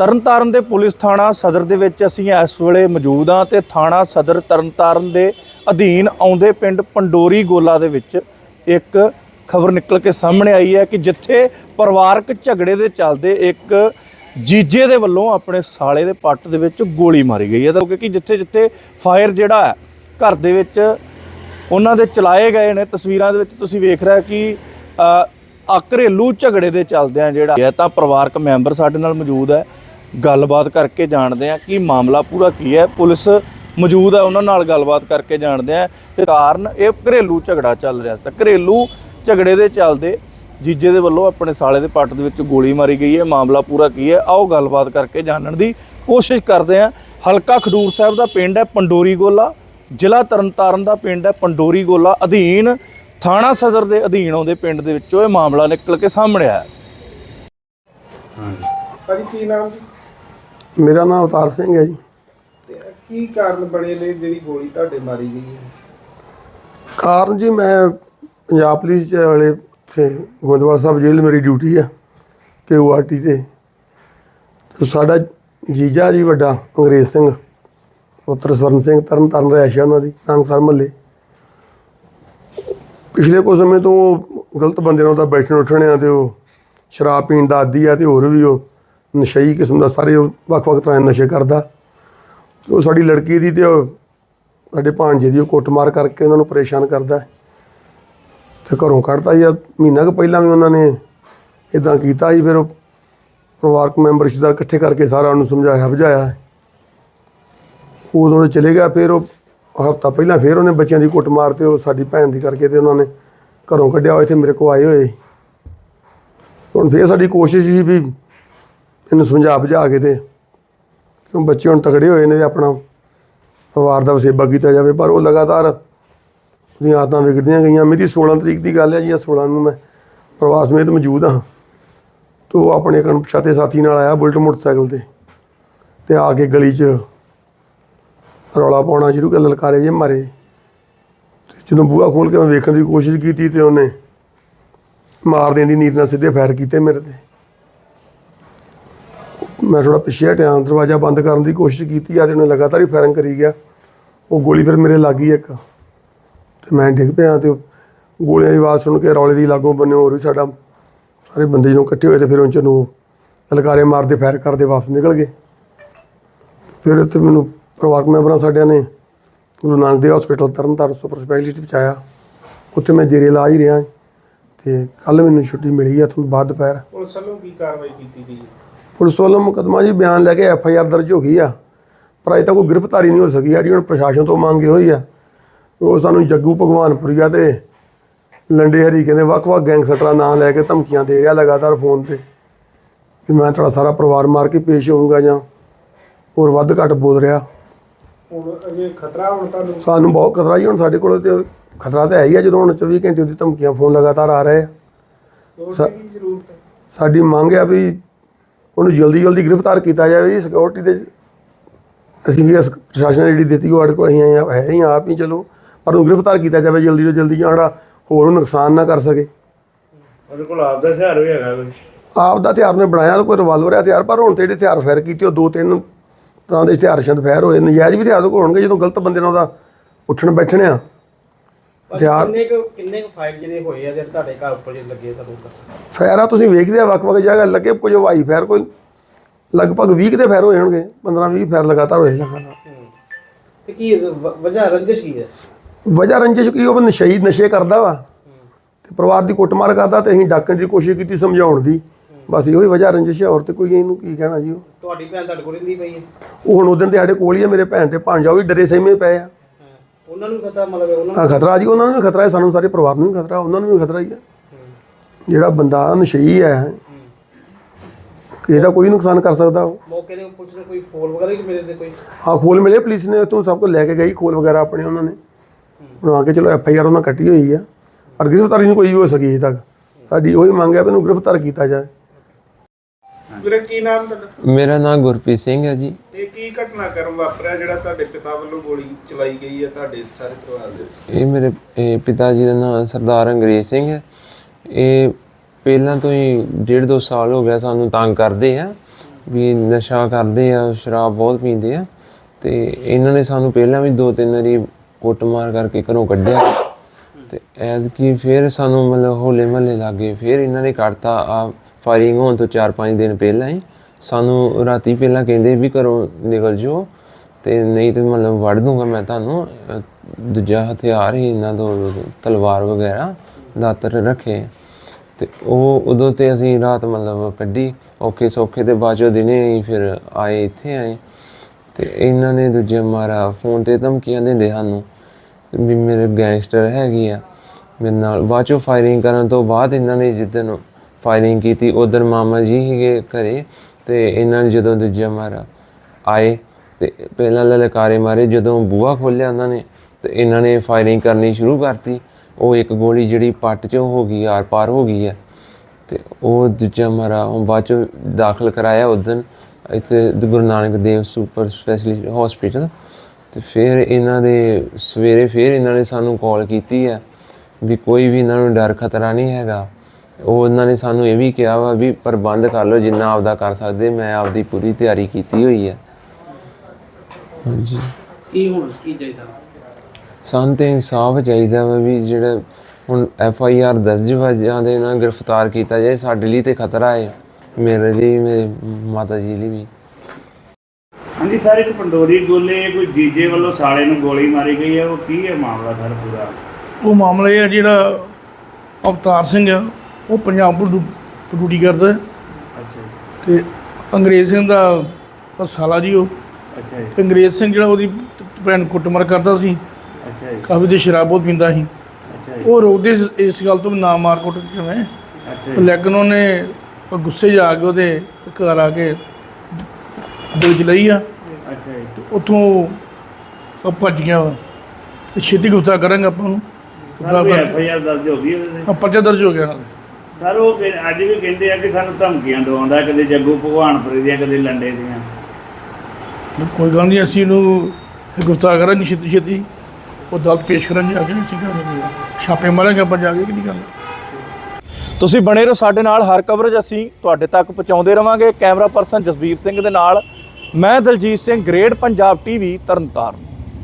ਤਰਨਤਾਰਨ ਦੇ ਪੁਲਿਸ ਥਾਣਾ ਸਦਰ ਦੇ ਵਿੱਚ ਅਸੀਂ ਇਸ ਵੇਲੇ ਮੌਜੂਦ ਹਾਂ ਤੇ ਥਾਣਾ ਸਦਰ ਤਰਨਤਾਰਨ ਦੇ ਅਧੀਨ ਆਉਂਦੇ ਪਿੰਡ ਪੰਡੋਰੀ ਗੋਲਾ ਦੇ ਵਿੱਚ ਇੱਕ ਖਬਰ ਨਿਕਲ ਕੇ ਸਾਹਮਣੇ ਆਈ ਹੈ ਕਿ ਜਿੱਥੇ ਪਰਿਵਾਰਕ ਝਗੜੇ ਦੇ ਚੱਲਦੇ ਇੱਕ ਜੀਜੇ ਦੇ ਵੱਲੋਂ ਆਪਣੇ ਸਾਲੇ ਦੇ ਪੱਟ ਦੇ ਵਿੱਚ ਗੋਲੀ ਮਾਰੀ ਗਈ ਹੈ। ਤਾਂ ਕਿਉਂਕਿ ਜਿੱਥੇ ਜਿੱਥੇ ਫਾਇਰ ਜਿਹੜਾ ਹੈ, ਘਰ ਦੇ ਵਿੱਚ ਉਹਨਾਂ ਦੇ ਚਲਾਏ ਗਏ ਨੇ। ਤਸਵੀਰਾਂ ਦੇ ਵਿੱਚ ਤੁਸੀਂ ਵੇਖ ਰਹੇ ਕਿ ਆ ਘਰੇਲੂ ਝਗੜੇ ਦੇ ਚੱਲਦਿਆਂ ਜਿਹੜਾ ਹੈ, ਤਾਂ ਪਰਿਵਾਰਕ ਮੈਂਬਰ ਸਾਡੇ ਨਾਲ ਮੌਜੂਦ ਹੈ। ਗੱਲਬਾਤ ਕਰਕੇ ਜਾਣਦੇ ਆ ਕਿ ਮਾਮਲਾ ਪੂਰਾ ਕੀ ਹੈ। ਪੁਲਿਸ ਮੌਜੂਦ ਹੈ, ਉਹਨਾਂ ਨਾਲ ਗੱਲਬਾਤ ਕਰਕੇ ਜਾਣਦੇ ਆ ਤੇ ਕਾਰਨ ਇਹ ਘਰੇਲੂ ਝਗੜਾ ਚੱਲ ਰਿਹਾ ਸੀ। ਤਾਂ ਘਰੇਲੂ ਝਗੜੇ ਦੇ ਚੱਲਦੇ ਜੀਜੇ ਦੇ ਵੱਲੋਂ ਆਪਣੇ ਸਾਲੇ ਦੇ ਪੱਟ ਦੇ ਵਿੱਚ ਗੋਲੀ ਮਾਰੀ ਗਈ ਹੈ। ਮਾਮਲਾ ਪੂਰਾ ਕੀ ਹੈ, ਆਓ ਗੱਲਬਾਤ ਕਰਕੇ ਜਾਣਨ ਦੀ ਕੋਸ਼ਿਸ਼ ਕਰਦੇ ਆ ਹਲਕਾ ਖਡੂਰ ਸਾਹਿਬ ਦਾ ਪਿੰਡ ਹੈ ਪੰਡੋਰੀ ਗੋਲਾ, ਜ਼ਿਲ੍ਹਾ ਤਰਨਤਾਰਨ ਦਾ ਪਿੰਡ ਹੈ ਪੰਡੋਰੀ ਗੋਲਾ। ਅਧੀਨ ਥਾਣਾ ਸਦਰ ਦੇ ਅਧੀਨ ਆਉਂਦੇ ਪਿੰਡ ਦੇ ਵਿੱਚੋਂ ਇਹ ਮਾਮਲਾ ਨਿਕਲ ਕੇ ਸਾਹਮਣੇ ਆਇਆ। ਭਾਜੀ, ਕੀ ਨਾਮ ਜੀ? ਮੇਰਾ ਨਾਮ ਅਵਤਾਰ ਸਿੰਘ ਹੈ ਜੀ। ਤੇ ਕੀ ਕਾਰਨ ਬਣੇ ਨੇ ਜਿਹੜੀ ਗੋਲੀ ਤੁਹਾਡੇ ਮਾਰੀ ਗਈ ਹੈ? ਕਾਰਨ ਜੀ ਮੈਂ ਪੰਜਾਬ ਪੁਲਿਸ ਵਾਲੇ ਉੱਥੇ ਗੋਦਵਾਲ ਸਾਹਿਬ ਜੇਲ੍ਹ ਮੇਰੀ ਡਿਊਟੀ ਆ ਕਿ ਆਰਟੀ ਤੇ। ਤੇ ਸਾਡਾ ਜੀਜਾ ਜੀ ਵੱਡਾ ਅੰਗਰੇਜ਼ ਸਿੰਘ ਪੁੱਤਰ ਸਵਰਨ ਸਿੰਘ ਤਰਨ ਤਾਰਨ ਰਹਿਸ਼ ਆ ਉਹਨਾਂ ਦੀ ਨਾਨਕਸਰ ਮਹੱਲੇ ਪਿਛਲੇ ਕੁਝ ਸਮੇਂ ਤੋਂ ਉਹ ਗਲਤ ਬੰਦੇ ਨਾਲ ਉਹਦਾ ਬੈਠਣ ਉੱਠਣਿਆ ਤੇ ਉਹ ਸ਼ਰਾਬ ਪੀਣ ਦਾ ਆਦੀ ਆ ਤੇ ਹੋਰ ਵੀ ਉਹ ਨਸ਼ਈ ਕਿਸਮ ਦਾ, ਸਾਰੇ ਉਹ ਵੱਖ-ਵੱਖ ਤਰ੍ਹਾਂ ਦੇ ਨਸ਼ੇ ਕਰਦਾ। ਤੇ ਉਹ ਸਾਡੀ ਲੜਕੀ ਦੀ ਤੇ ਉਹ ਸਾਡੇ ਭਾਣਜੇ ਦੀ ਉਹ ਕੁੱਟਮਾਰ ਕਰਕੇ ਉਹਨਾਂ ਨੂੰ ਪਰੇਸ਼ਾਨ ਕਰਦਾ। ਹੈ। ਤੇ ਘਰੋਂ ਕੱਢਤਾ ਜੀ। ਮਹੀਨਾ ਕੁ ਪਹਿਲਾਂ ਵੀ ਉਹਨਾਂ ਨੇ ਇਦਾਂ ਕੀਤਾ ਜੀ ਫਿਰ ਉਹ ਪਰਿਵਾਰਕ ਮੈਂਬਰ, ਰਿਸ਼ਤੇਦਾਰ ਇਕੱਠੇ ਕਰਕੇ ਸਾਰਾ ਉਹਨੂੰ ਸਮਝਾਇਆ, ਬੁਝਾਇਆ। ਉਦੋਂ ਚਲੇ ਗਿਆ। ਫਿਰ ਉਹ ਹਫਤਾ ਪਹਿਲਾਂ ਫਿਰ ਉਹਨੇ ਬੱਚਿਆਂ ਦੀ ਕੁੱਟਮਾਰ ਤੇ ਉਹ ਸਾਡੀ ਭੈਣ ਦੀ ਕਰਕੇ ਤੇ ਉਹਨਾਂ ਨੇ ਘਰੋਂ ਕੱਢਿਆ। ਹੋਇਆ ਇੱਥੇ ਮੇਰੇ ਕੋਲ ਆਏ ਹੋਏ। ਹੁਣ ਫਿਰ ਸਾਡੀ ਕੋਸ਼ਿਸ਼ ਸੀ ਵੀ ਇਹਨੂੰ ਸਮਝਾ ਬੁਝਾ ਕੇ ਤੇ ਕਿਉਂ ਬੱਚੇ ਹੁਣ ਤਗੜੇ ਹੋਏ ਨੇ ਆਪਣਾ ਪਰਿਵਾਰ ਦਾ ਵਸੇਬਾ ਕੀਤਾ ਜਾਵੇ, ਪਰ ਉਹ ਲਗਾਤਾਰ ਉਹਦੀਆਂ ਆਦਤਾਂ ਵਿਗੜਦੀਆਂ ਗਈਆਂ। ਮੇਰੀ 16 ਤਰੀਕ ਦੀ ਗੱਲ ਹੈ ਜੀ, ਆਹ 16 ਨੂੰ ਮੈਂ ਪਰਿਵਾਰ ਸਮੇਤ ਮੌਜੂਦ ਹਾਂ। ਤੇ ਉਹ ਆਪਣੇ ਕਣਪਛਾਤੇ ਸਾਥੀ ਨਾਲ ਆਇਆ ਬੁਲਟ ਮੋਟਰਸਾਈਕਲ ਤੇ ਤੇ ਆ ਕੇ ਗਲੀ 'ਚ ਰੌਲਾ ਪਾਉਣਾ ਸ਼ੁਰੂ ਕਰ ਲਲਕਾਰੇ ਜੇ ਮਾਰੇ। ਤੇ ਜਦੋਂ ਬੂਹਾ ਖੋਲ ਕੇ ਮੈਂ ਵੇਖਣ ਦੀ ਕੋਸ਼ਿਸ਼ ਕੀਤੀ ਤੇ ਉਹਨੇ ਮਾਰ ਦੇਣ ਦੀ ਨੀਤ ਨਾਲ ਸਿੱਧੇ ਫਾਇਰ ਕੀਤੇ ਮੇਰੇ ਤੇ। ਮੈਂ ਥੋੜਾ ਪਿੱਛੇ ਹਟਿਆ, ਦਰਵਾਜ਼ਾ ਬੰਦ ਕਰਨ ਦੀ ਕੋਸ਼ਿਸ਼ ਕੀਤੀ ਆ ਤੇ ਉਹਨੇ ਲਗਾਤਾਰ ਹੀ ਫਾਇਰਿੰਗ ਕਰੀ ਗਿਆ। ਉਹ ਗੋਲੀ ਫਿਰ ਮੇਰੇ ਲੱਗ ਗਈ ਇੱਕ। ਤੇ ਮੈਂ ਡਿੱਗ ਪਿਆ ਤੇ ਗੋਲੀਆਂ ਦੀ ਆਵਾਜ਼ ਸੁਣ ਕੇ ਰੌਲੇ ਦੀ ਲਾਗੋਂ ਬੰਨੇ ਹੋਰ ਵੀ ਸਾਡਾ ਸਾਰੇ ਬੰਦੇ ਜਦੋਂ ਇਕੱਠੇ ਹੋਏ ਤੇ ਫਿਰ ਉਹਨਾਂ ਨੂੰ ਲਲਕਾਰੇ ਮਾਰਦੇ, ਫਾਇਰ ਕਰਦੇ, ਵਾਪਸ ਨਿਕਲ ਗਏ। ਫਿਰ ਉੱਥੇ ਮੈਨੂੰ ਪਰਿਵਾਰਕ ਮੈਂਬਰਾਂ ਸਾਡਿਆਂ ਨੇ Guru Nanak Dev hospital Tarn Taran super specialist ਪਹੁੰਚਾਇਆ ਉੱਥੇ ਮੈਂ ਜੇਰੇ ਇਲਾਜ ਰਿਹਾ। ਤੇ ਕੱਲ ਮੈਨੂੰ ਛੁੱਟੀ ਮਿਲੀ ਆ ਤੋਂ ਬਾਅਦ ਦੁਪਹਿਰ। ਪੁਲਿਸ ਵੱਲੋਂ ਕੀ ਕਾਰਵਾਈ ਕੀਤੀ ਗਈ? ਪੁਲਿਸ ਵੱਲੋਂ ਮੁਕੱਦਮਾ ਜੀ ਬਿਆਨ ਲੈ ਕੇ ਐਫ ਆਈ ਆਰ ਦਰਜ ਹੋ ਗਈ ਆ। ਪਰ ਅਜੇ ਤੱਕ ਕੋਈ ਗ੍ਰਿਫਤਾਰੀ ਨਹੀਂ ਹੋ ਸਕੀ। ਜਿਹੜੀ ਹੁਣ ਪ੍ਰਸ਼ਾਸਨ ਤੋਂ ਮੰਗੇ ਹੋਈ ਆ। ਉਹ ਸਾਨੂੰ ਜੱਗੂ ਭਗਵਾਨਪੁਰੀਆ ਤੇ ਲੰਡੇ ਹਰੀ ਕਹਿੰਦੇ ਵੱਖ-ਵੱਖ ਗੈਂਗਸਟਰਾਂ ਨਾਂ ਲੈ ਕੇ ਧਮਕੀਆਂ ਦੇ ਰਿਹਾ ਲਗਾਤਾਰ ਫੋਨ ਤੇ ਕਿ ਮੈਂ ਤੁਹਾਡਾ ਸਾਰਾ ਪਰਿਵਾਰ ਮਾਰ ਕੇ ਪੇਸ਼ ਹੋਊਂਗਾ ਜਾਂ ਹੋਰ ਵੱਧ ਘੱਟ ਬੋਲ ਰਿਹਾ। ਹੁਣ ਅਜੇ ਖਤਰਾ ਹੁਣ ਤੁਹਾਨੂੰ? ਸਾਨੂੰ ਬਹੁਤ ਖਤਰਾ ਜੀ ਹੁਣ ਸਾਡੇ ਕੋਲ ਤੇ ਖਤਰਾ ਤਾਂ ਹੈ ਹੀ ਆ। ਜਦੋਂ ਹੁਣ 24 ਘੰਟੇ ਉਹਦੀ ਧਮਕੀਆਂ ਫੋਨ ਲਗਾਤਾਰ ਆ ਰਹੇ ਆ। ਦੀ ਜ਼ਰੂਰਤ ਸਾਡੀ ਮੰਗ ਹੈ ਵੀ ਉਹਨੂੰ ਜਲਦੀ ਜਲਦੀ ਗ੍ਰਿਫਤਾਰ ਕੀਤਾ ਜਾਵੇ ਜੀ ਸਿਕਿਉਰਿਟੀ ਦੇ। ਅਸੀਂ ਵੀ ਪ੍ਰਸ਼ਾਸਨ ਨੇ ਜਿਹੜੀ ਦਿੱਤੀ ਉਹ ਸਾਡੇ ਕੋਲ ਅਸੀਂ ਆਏ ਹਾਂ- ਹੈ ਆਪ ਹੀ ਚਲੋ। ਪਰ ਉਹਨੂੰ ਗ੍ਰਿਫਤਾਰ ਕੀਤਾ ਜਾਵੇ ਜਲਦੀ ਤੋਂ ਜਲਦੀ ਜਿਹੜਾ ਹੋਰ ਉਹ ਨੁਕਸਾਨ ਨਾ ਕਰ ਸਕੇ। ਉਹਦੇ ਕੋਲ ਆਪ ਦਾ ਹਥਿਆਰ ਵੀ ਹੈਗਾ ਕੋਈ? ਆਪ ਦਾ ਹਥਿਆਰ ਨੇ ਬਣਾਇਆ ਕੋਈ ਰਿਵਾਲਵਰ ਹੈ ਹਥਿਆਰ ਪਰ ਹੁਣ ਤੇ ਜਿਹੜੇ ਹਥਿਆਰ ਫਾਇਰ ਕੀਤੇ ਉਹ ਦੋ ਤਿੰਨ ਤਰ੍ਹਾਂ ਦੇ ਹਥਿਆਰ ਸ਼ੰਦ ਫਾਇਰ ਹੋਏ ਨਜਾਇਜ਼ ਵੀ ਹਥਿਆਰ ਤੋਂ ਹੋਣਗੇ ਜਦੋਂ ਗਲਤ ਬੰਦੇ ਨਾਲ ਉਹਦਾ ਉੱਠਣ ਬੈਠਣੇ ਆ। ਹਥਿਆਰ ਕਿੰਨੇ ਕੁ ਕਿੰਨੇ ਕੁ ਫਾਈਲ ਜਿਹੜੇ ਹੋਏ ਆ ਜਿਹੜੇ ਤੁਹਾਡੇ ਘਰ ਉੱਪਰ ਜੇ ਲੱਗੇ ਤੁਹਾਨੂੰ ਫਾਇਰ ਆ ਤੁਸੀਂ ਵੇਖਦੇ ਆ ਵੱਖ-ਵੱਖ ਜਗ੍ਹਾ ਲੱਗੇ ਕੁਝ ਹਵਾਈ ਫਾਇਰ ਕੋਈ ਲਗਭਗ 20 ਕੁ ਦੇ ਫਾਇਰ ਹੋਏ ਹੋਣਗੇ 15-20 ਫਾਇਰ ਲਗਾਤਾਰ ਹੋਏ ਲਗਾਤਾਰ। ਤੇ ਕੀ ਵ- ਵਜ੍ਹਾ ਰੰਜਿਸ਼ ਕੀ ਹੈ? ਵਜ੍ਹਾ ਰੰਜਿਸ਼ ਕੀ ਉਹ ਨਸ਼ਈ ਨਸ਼ੇ ਕਰਦਾ ਵਾ। ਤੇ ਪਰਿਵਾਰ ਦੀ ਕੁੱਟਮਾਰ ਕਰਦਾ ਤੇ ਅਸੀਂ ਡਾਕਣ ਦੀ ਕੋਸ਼ਿਸ਼ ਕੀਤੀ ਸਮਝਾਉਣ ਦੀ। ਬਸ ਇਹੋ ਹੀ ਵਜ੍ਹਾ ਰੰਜਿਸ਼ ਹੈ ਹੋਰ ਤੇ ਕੋਈ ਇਹਨੂੰ ਕੀ ਕਹਿਣਾ ਜੀ ਉਹ। ਤੁਹਾਡੀ ਭੈਣ ਤੁਹਾਡੇ ਕੋਲ ਰਹਿੰਦੀ ਪਈ ਹੈ? ਉਹ ਹੁਣ ਉਦੋਂ ਤੇ ਸਾਡੇ ਕੋਲ ਹੀ ਆ ਮੇਰੇ ਭੈਣ ਤੇ ਭਾਂਜਾ ਉਹ ਵੀ ਡਰੇ ਸਹਿਮੇ ਪਏ ਆ। ਉਹਨਾਂ ਨੂੰ ਖਤਰਾ ਮਤਲਬ ਉਹਨਾਂ ਆ ਖਤਰਾ ਜੀ ਉਹਨਾਂ ਨੂੰ ਵੀ ਖਤਰਾ ਹੈ ਸਾਨੂੰ ਸਾਰੇ ਪਰਿਵਾਰ ਨੂੰ ਵੀ ਖਤਰਾ ਉਹਨਾਂ ਨੂੰ ਵੀ ਖਤਰਾ ਹੀ ਆ ਜਿਹੜਾ ਬੰਦਾ ਨਸ਼ਈ ਹੈ ਕਿਸੇ ਦਾ ਕੋਈ ਨੁਕਸਾਨ ਕਰ ਸਕਦਾ ਉਹ। ਨੂੰ ਮੌਕੇ ਦੇ ਪੁਲਿਸ ਨੇ ਕੋਈ ਫੋਨ ਵਗੈਰਾ ਵੀ ਮਿਲੇ ਤੇ ਕੋਈ? ਹਾਂ ਖੋਲ ਮਿਲੇ ਪੁਲਿਸ ਨੇ ਤੋਂ ਸਭ ਕੁਝ ਲੈ ਕੇ ਗਈ ਖੋਲ ਵਗੈਰਾ ਆਪਣੇ ਉਹਨਾਂ ਨੇ। ਬਣਾ ਕੇ ਚਲੋ ਐਫ ਆਈ ਆਰ ਉਹਨਾਂ ਕੱਟੀ ਹੋਈ ਆ। ਪਰ ਗ੍ਰਿਫਤਾਰੀ ਨਹੀਂ ਕੋਈ ਹੋ ਸਕੀ ਅਜੇ ਤੱਕ। ਸਾਡੀ ਉਹੀ ਮੰਗ ਹੈ ਵੀ ਇਹਨੂੰ ਗ੍ਰਿਫਤਾਰ ਕੀਤਾ ਜਾਏ। ਵੀਰੇ ਕੀ ਨਾਮ ਤੁਹਾਡਾ? ਮੇਰਾ ਨਾਮ ਗੁਰਪ੍ਰੀਤ ਸਿੰਘ ਹੈ ਜੀ। ਤੇ ਕੀ ਘਟਨਾ ਕਰਮ ਵਾਪਰਿਆ ਜਿਹੜਾ ਤੁਹਾਡੇ ਪਿਤਾ ਵੱਲੋਂ ਗੋਲੀ ਚਲਾਈ ਗਈ ਹੈ ਤੁਹਾਡੇ ਸਾਰੇ ਪਰਿਵਾਰ ਦੇ ਇਹ ਮੇਰੇ ਇਹ ਪਿਤਾ ਜੀ ਦਾ ਨਾਮ ਸਰਦਾਰ ਅੰਗਰੇਜ਼ ਸਿੰਘ ਹੈ। ਇਹ ਪਹਿਲਾਂ ਤੋਂ ਹੀ ਡੇਢ ਦੋ ਸਾਲ ਹੋ ਗਿਆ ਸਾਨੂੰ ਤੰਗ ਕਰਦੇ ਆ ਵੀ ਨਸ਼ਾ ਕਰਦੇ ਆ ਸ਼ਰਾਬ ਬਹੁਤ ਪੀਂਦੇ ਆ। ਤੇ ਇਹਨਾਂ ਨੇ ਸਾਨੂੰ ਪਹਿਲਾਂ ਵੀ ਦੋ ਤਿੰਨ ਵਾਰੀ ਕੁੱਟਮਾਰ ਕਰਕੇ ਘਰੋਂ ਕੱਢਿਆ। ਤੇ ਐਤਕੀ ਫਿਰ ਸਾਨੂੰ ਮਤਲਬ ਹੋਲੇ ਮਹੱਲੇ ਲੱਗੇ ਫਿਰ ਇਹਨਾਂ ਨੇ ਕੱਢਤਾ ਆ ਫਾਇਰਿੰਗ ਹੋਣ ਤੋਂ 4-5 ਦਿਨ ਪਹਿਲਾਂ ਹੀ, ਸਾਨੂੰ ਰਾਤੀ ਪਹਿਲਾਂ ਕਹਿੰਦੇ ਵੀ ਘਰੋਂ ਨਿਕਲ ਜਾਓ ਤੇ ਨਹੀਂ ਤੇ ਮਤਲਬ ਵੜ ਦੂੰਗਾ ਮੈਂ ਤੁਹਾਨੂੰ। ਦੂਜਾ ਹਥਿਆਰ ਹੀ ਇਹਨਾਂ ਤੋਂ ਤਲਵਾਰ ਵਗੈਰਾ, ਦਾਤਰ ਰੱਖੇ। ਤੇ ਉਹ ਉਦੋਂ ਤੇ ਅਸੀਂ ਰਾਤ ਮਤਲਬ ਕੱਢੀ, ਔਖੇ ਸੌਖੇ ਤੇ ਬਾਅਦ ਦਿਨੇ ਹੀ ਫਿਰ ਆਏ, ਇੱਥੇ ਆਏ। ਤੇ ਇਹਨਾਂ ਨੇ ਦੂਜੇ ਮਾਰਾ ਫੋਨ ਤੇ ਧਮਕੀਆਂ ਦਿੰਦੇ ਸਾਨੂੰ ਵੀ ਮੇਰੇ ਗੈਂਗਸਟਰ ਹੈਗੀ ਆ, ਮੇਰੇ ਨਾਲ। ਬਾਅਦ ਚੋਂ ਫਾਇਰਿੰਗ ਕਰਨ ਤੋਂ ਬਾਅਦ ਇਹਨਾਂ ਨੇ ਜਿੱਦਣ ਫਾਇਰਿੰਗ ਕੀਤੀ ਉਧਰ ਮਾਮਾ ਜੀ ਹੀਗੇ ਘਰੇ ਤੇ ਇਹਨਾਂ ਨੇ ਜਦੋਂ ਦੂਜਾ ਮਾਰਾ, ਆਏ ਤੇ ਪਹਿਲਾਂ ਲਲਕਾਰੇ ਮਾਰੇ, ਜਦੋਂ ਬੂਹਾ ਖੋਲਿਆ ਉਹਨਾਂ ਨੇ ਤੇ ਇਹਨਾਂ ਨੇ ਫਾਇਰਿੰਗ ਕਰਨੀ ਸ਼ੁਰੂ ਕਰਤੀ, ਉਹ ਇੱਕ ਗੋਲੀ ਜਿਹੜੀ ਪੱਟ 'ਚੋਂ ਹੋ ਗਈ, ਆਰ ਪਾਰ ਹੋ ਗਈ ਹੈ ਤੇ ਉਹ ਦੂਜਾ ਮਾਰਾ, ਉਹ ਬਾਅਦ ਚ ਦਾਖਲ ਕਰਾਇਆ ਉਦੋਂ ਇੱਥੇ Guru Nanak Dev super specialist hospital ਤੇ ਫਿਰ ਇਹਨਾਂ ਦੇ ਸਵੇਰੇ ਫਿਰ ਇਹਨਾਂ ਨੇ ਸਾਨੂੰ ਕਾਲ ਕੀਤੀ ਹੈ ਵੀ ਕੋਈ ਵੀ ਇਹਨਾਂ ਨੂੰ ਡਰ ਖਤਰਾ ਨਹੀਂ ਹੈਗਾ। ਉਹ ਉਹਨਾਂ ਨੇ ਸਾਨੂੰ ਇਹ ਵੀ ਕਿਹਾ ਵਾ ਵੀ ਪ੍ਰਬੰਧ ਕਰ ਲਓ ਜਿੰਨਾ ਆਪਦਾ ਕਰ ਸਕਦੇ ਮੈਂ ਆਪਦੀ ਪੂਰੀ ਤਿਆਰੀ ਕੀਤੀ ਹੋਈ ਹੈ ਹਾਂਜੀ। ਕੀ ਹੁਣ ਕੀ ਚਾਹੀਦਾ? ਸਾਨੂੰ ਤੇ ਇਨਸਾਫ ਚਾਹੀਦਾ ਵਾ ਵੀ ਜਿਹੜਾ ਹੁਣ ਐਫ ਆਈ ਆਰ ਦਰਜ ਵਜਾਂ ਦੇ ਨਾਲ ਗ੍ਰਿਫਤਾਰ ਕੀਤਾ ਜਾਏ ਸਾਡੇ ਲਈ ਤੇ ਖਤਰਾ ਹੈ ਮੇਰੇ ਲਈ ਮੇਰੇ ਮਾਤਾ ਜੀ ਲਈ ਵੀ। ਹਾਂਜੀ ਸਰ ਇੱਕ ਪੰਡੋਰੀ ਗੋਲੇ ਕੋਈ ਜੀਜੇ ਵੱਲੋਂ ਸਾਲੇ ਨੂੰ ਗੋਲੀ ਮਾਰੀ ਗਈ ਹੈ ਉਹ ਕੀ ਹੈ ਮਾਮਲਾ ਸਰ ਪੂਰਾ? ਉਹ ਮਾਮਲਾ ਇਹ ਹੈ ਜਿਹੜਾ ਅਵਤਾਰ ਸਿੰਘ ਆ ਉਹ ਪੰਜਾਬ ਪੁਲਿਸ ਡਿਊ- ਡਿਊਟੀ ਕਰਦਾ ਹੈ। ਅੱਛਾ ਜੀ। ਤੇ ਅੰਗਰੇਜ਼ ਸਿੰਘ ਦਾ ਉਹ ਸਾਲਾ ਜੀ ਉਹ। ਅੱਛਾ ਜੀ। ਤੇ ਅੰਗਰੇਜ਼ ਸਿੰਘ ਜਿਹੜਾ ਉਹਦੀ ਭੈਣ ਕੁੱਟਮਾਰ ਕਰਦਾ ਸੀ। ਅੱਛਾ ਜੀ। ਕਾਫੀ ਦੇ ਸ਼ਰਾਬ ਬਹੁਤ ਪੀਂਦਾ ਸੀ। ਅੱਛਾ ਜੀ। ਉਹ ਰੋਕਦੇ ਇਸ- ਇਸ ਗੱਲ ਤੋਂ ਵੀ ਨਾ ਮਾਰ ਕੁੱਟ ਕਿਵੇਂ? ਅੱਛਾ ਜੀ। ਲੇਕਿਨ ਉਹਨੇ ਉਹ ਗੁੱਸੇ 'ਚ ਆ ਕੇ ਉਹਦੇ ਘਰ ਆ ਕੇ 'ਚ ਲਈ ਆ। ਅੱਛਾ ਜੀ। ਉੱਥੋਂ ਉਹ ਭੱਜ ਗਿਆ ਵਾ। ਤੇ ਛੇਤੀ ਗੁਫਤਾ ਕਰਾਂਗੇ ਆਪਾਂ ਨੂੰ ਸਰ ਵੀ ਐਫ ਆਈ ਆਰ ਦਰਜ ਹੋ ਗਈ ਉਹਦੇ ਤੇ। ਆ ਪਰਚਾ ਦਰਜ ਹੋ ਗਿਆ ਇਹਨਾਂ ਦਾ ਸਰ ਉਹ ਕਹਿ- ਅੱਜ ਵੀ ਕਹਿੰਦੇ ਆ ਕਿ ਸਾਨੂੰ ਧਮਕੀਆਂ ਦਵਾਉਂਦਾ ਕਦੇ ਜੱਗੂ ਭਗਵਾਨਪੁਰੇ ਦੀਆਂ ਕਦੇ ਲੰਡੇ ਦੀਆਂ। ਕੋਈ ਗੱਲ ਨਹੀਂ ਅਸੀਂ ਇਹਨੂੰ ਗੁਫਤਾ ਕਰਾਂਗੇ ਛੇਤੀ ਛੇਤੀ। ਉਹ ਦਲਤ ਪੇਸ਼ ਕਰਾਂਗੇ ਆ ਕੇ ਅਸੀਂ ਕਰਾਂਗੇ ਛਾਪੇ ਮਾਰਾਂਗੇ ਆਪਾਂ ਜਾ ਕੇ ਕਿ ਨਹੀਂ ਗੱਲ ਤੁਸੀਂ ਬਣੇ ਰਹੋ ਸਾਡੇ ਨਾਲ ਹਰ ਕਵਰੇਜ ਅਸੀਂ ਤੁਹਾਡੇ ਤੱਕ ਪਹੁੰਚਾਉਂਦੇ ਰਵਾਂਗੇ। ਕੈਮਰਾ ਪਰਸਨ ਜਸਬੀਰ ਸਿੰਘ ਦੇ ਨਾਲ ਮੈਂ ਦਲਜੀਤ ਸਿੰਘ ਗ੍ਰੇਟ ਪੰਜਾਬ ਟੀਵੀ ਤਰਨਤਾਰਨ।